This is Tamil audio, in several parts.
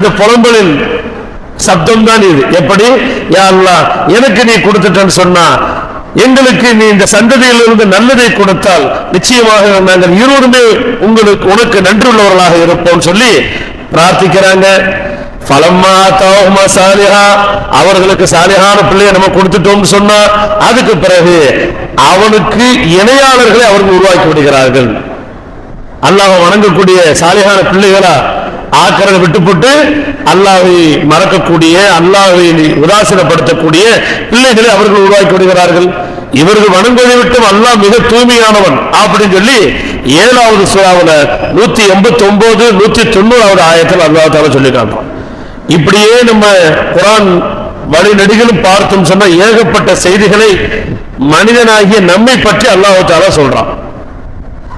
இந்த புலம்பலின் சப்தம் தான் இது. எப்படி? யா அல்லாஹ் எனக்கு நீ கொடுத்துட்டேன்னு சொன்னா எங்களுக்கு நீ இந்த சந்ததியிலிருந்து நல்லதை கொடுத்தால் நிச்சயமாக நாங்கள் இருவருமே உங்களுக்கு உனக்கு நன்றியுள்ளவர்களாக இருப்போம் சொல்லி பிரார்த்திக்கிறாங்க. பலம்மா தோகமா சாலிஹா. அவர்களுக்கு சாலிஹான பிள்ளையை நம்ம கொடுத்துட்டோம்னு சொன்னா அதுக்கு பிறகு அவனுக்கு இணையாளர்களை அவர்கள் உருவாக்கி விடுகிறார்கள். அல்லாஹ் வணங்கக்கூடிய சாலிகான பிள்ளைகளா ஆக்கிறத விட்டுப்பட்டு அல்லாஹை மறக்கக்கூடிய அல்லாஹை உதாசீனப்படுத்தக்கூடிய பிள்ளைகளை அவர்கள் உருவாக்கி விடுகிறார்கள். இவர்கள் வணங்குவதை விட்டும் அல்லாஹ் மிக தூய்மையானவன் அப்படின்னு சொல்லி ஏழாவது சுறாவில் நூத்தி எண்பத்தி ஒன்பது நூத்தி தொண்ணூறாவது ஆயத்தில் அல்லாஹ் தால சொல்லி காட்டுறோம் இப்படியே நம்ம குரான் வழிநடிகளும் பார்த்தோம் சொன்னா ஏகப்பட்ட செய்திகளை மனிதனாகிய நம்மை பற்றி அல்லாஹால சொல்றான்.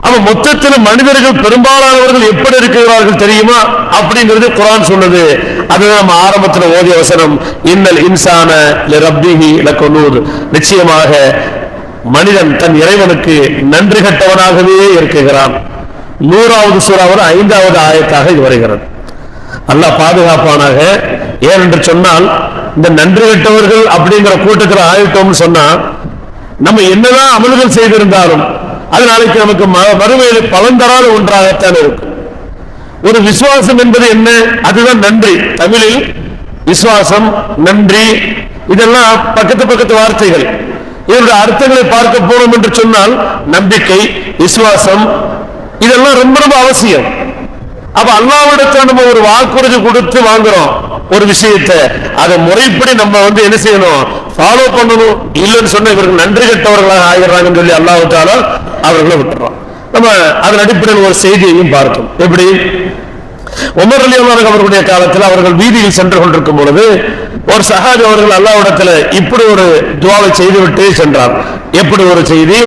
அப்ப மொத்தத்தில் மனிதர்கள் பெரும்பாலானவர்கள் எப்படி இருக்கிறார்கள் தெரியுமா? அப்படிங்கிறது குரான் சொன்னது அது நம்ம ஆரம்பத்தில் ஓதிய வசனம். இன்னல் இன்சான ரப்பிஹி இலக்கொன்னூர் நிச்சயமாக மனிதன் தன் இறைவனுக்கு நன்றி கட்டவனாகவே இருக்குகிறான் நூறாவது சூறாவது ஐந்தாவது ஆயத்தாக இது வருகிறது. அல்ல பாதுகாப்பானாக. ஏனென்று சொன்னால் இந்த நன்றி கட்டவர்கள் அப்படிங்கிற கூட்டத்தில் ஆயிட்டோம்னு சொன்னா நம்ம என்னதான் அமல்கள் செய்திருந்தாலும் அது நாளைக்கு நமக்கு ம- மறுமையில் பலன் தராத ஒன்றாகத்தான் இருக்கும். ஒரு விசுவாசம் என்பது என்ன? அதுதான் நன்றி. தமிழில் விசுவாசம் நன்றி இதெல்லாம் பக்கத்து பக்கத்து வார்த்தைகள். இதனுடைய அர்த்தங்களை பார்க்க போனோம் என்று சொன்னால் நம்பிக்கை விசுவாசம் இதெல்லாம் ரொம்ப ரொம்ப அவசியம். அப்ப அல்லாவிடத்துல நம்ம ஒரு வாக்குறுதி கொடுத்து வாங்குறோம் ஒரு விஷயத்தை. அதை முறைப்படி நம்ம வந்து என்ன செய்யணும்? ஃபாலோ பண்ணணும். இல்லைன்னு சொன்ன இவருக்கு நன்றி கெட்டவர்களாக ஆகிறாங்கன்னு சொல்லி அல்லாவிட்டாலும் அவர்களை விட்டுறோம் நம்ம அதன் அடிப்படையில் ஒரு செய்தியையும் பார்த்தோம். எப்படி? உமர் அலி அல்லாஹ் அவர்களுடைய காலத்தில் அவர்கள் வீதியில் சென்று கொண்டிருக்கும் பொழுது ஒரு சஹாபி அவர்கள் அல்லாவிடத்தில் இப்படி ஒரு துவாவை செய்துவிட்டு சென்றார். எப்படி ஒரு செய்தி?